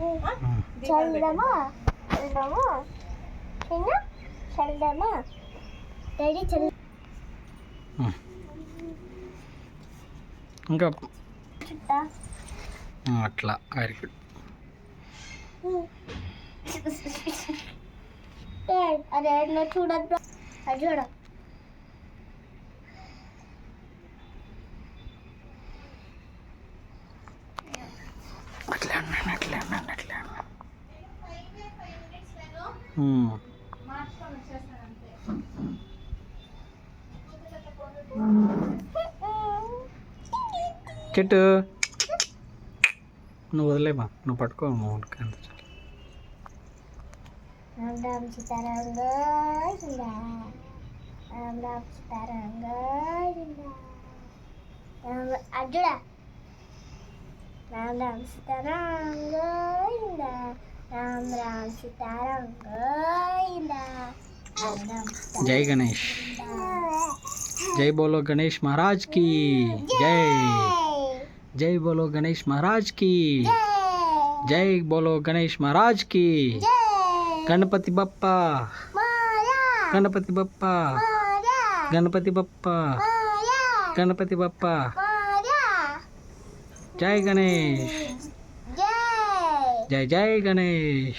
ఉమ్. చల్దమా? చల్దమా? చిన్న చల్దమా? డాడీ చల్ ఉమ్. ఇంకా అట్లా వెరీ గుడ్ అదే చూడద్దు. అది చూడ అట్లా అన్నాను అట్లా అన్నాను అట్లా అన్నాను ఉమ్. చెట్టు నువ్వు వదిలేమా? నువ్వు పట్టుకో నువ్వు అంత చాలు. రామ్ రామ్ సీతారాంగ జిందా. రామ్ రామ్ సీతారాంగ జిందా. అర్జుడా రామ్ రామ్ సీతారాంగ जय गणेश। जय बोलो गणेश महाराज की। जय। जय बोलो गणेश महाराज की। जय बोलो गणेश महाराज की। गणपति बप्पा। गणपति बप्पा। गणपति बप्पा। गणपति बप्पा। जय गणेश। जय जय गणेश।